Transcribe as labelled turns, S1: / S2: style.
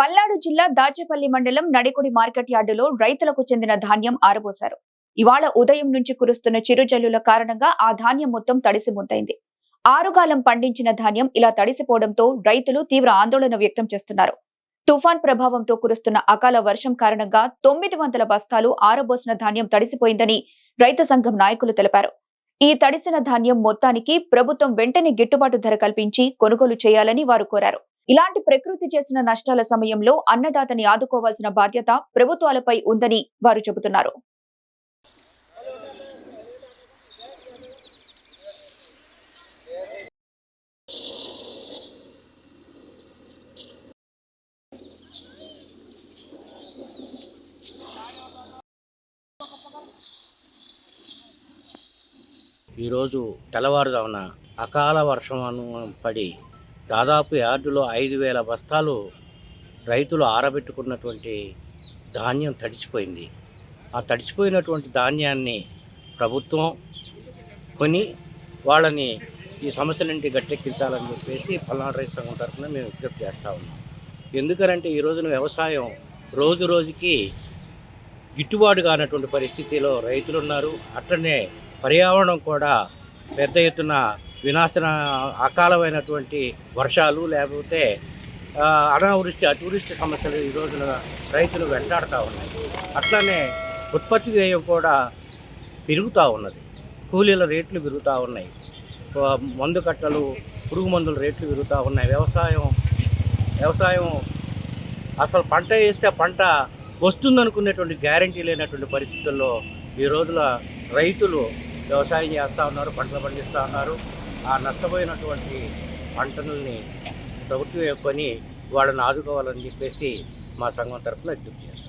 S1: పల్నాడు జిల్లా దాచేపల్లి మండలం నడికుడి మార్కెట్ యార్డులో రైతులకు చెందిన ధాన్యం ఆరబోశారు. ఇవాళ ఉదయం నుంచి కురుస్తున్న చిరుజల్లుల కారణంగా ఆ ధాన్యం మొత్తం తడిసి ముద్దైంది ఆరుగాలం పండించిన ధాన్యం ఇలా తడిసిపోవడంతో రైతులు తీవ్ర ఆందోళన వ్యక్తం చేస్తున్నారు. తుఫాన్ ప్రభావంతో కురుస్తున్న అకాల వర్షం కారణంగా తొమ్మిది వందల బస్తాలు ఆరబోసిన ధాన్యం తడిసిపోయిందని రైతు సంఘం నాయకులు తెలిపారు. ఈ తడిసిన ధాన్యం మొత్తానికి ప్రభుత్వం వెంటనే గిట్టుబాటు ధర కల్పించి కొనుగోలు చేయాలని వారు కోరారు. ఇలాంటి ప్రకృతి చేసిన నష్టాల సమయంలో అన్నదాతని ఆదుకోవాల్సిన బాధ్యత ప్రభుత్వాలపై ఉందని వారు చెబుతున్నారు.
S2: ఈరోజు తెల్లవారుజామున అకాల వర్షం పడి దాదాపు యార్డులో ఐదు వేల బస్తాలు రైతులు ఆరబెట్టుకున్నటువంటి ధాన్యం తడిచిపోయింది. ఆ తడిచిపోయినటువంటి ధాన్యాన్ని ప్రభుత్వం కొని వాళ్ళని ఈ సమస్య నుండి గట్టెక్కించాలని చెప్పేసి పల్నాడు రైతు సంఘం తరఫున మేము విజ్ఞప్తి చేస్తూ ఉన్నాం. ఎందుకంటే ఈ రోజున వ్యవసాయం రోజు రోజుకి గిట్టుబాటు కానటువంటి పరిస్థితిలో రైతులు ఉన్నారు. అట్లనే పర్యావరణం కూడా పెద్ద ఎత్తున వినాశన అకాలమైనటువంటి వర్షాలు లేకపోతే అనావృష్టి అతివృష్టి సమస్యలు ఈ రోజున రైతులు వెంటాడుతూ ఉన్నాయి. అట్లనే ఉత్పత్తి వ్యయం కూడా పెరుగుతూ ఉన్నది. కూలీల రేట్లు పెరుగుతూ ఉన్నాయి. మందు కట్టలు పురుగు మందుల రేట్లు పెరుగుతూ ఉన్నాయి. వ్యవసాయం వ్యవసాయం అసలు పంట వేస్తే పంట వస్తుందనుకునేటువంటి గ్యారంటీ లేనటువంటి పరిస్థితుల్లో ఈ రోజుల రైతులు వ్యవసాయం చేస్తూ ఉన్నారు పంటలు పండిస్తూ ఉన్నారు. ఆ నష్టపోయినటువంటి పంటలని ప్రభుత్వం కొని వాళ్ళని ఆదుకోవాలని చెప్పేసి మా సంఘం తరఫున విజ్ఞప్తి చేస్తాం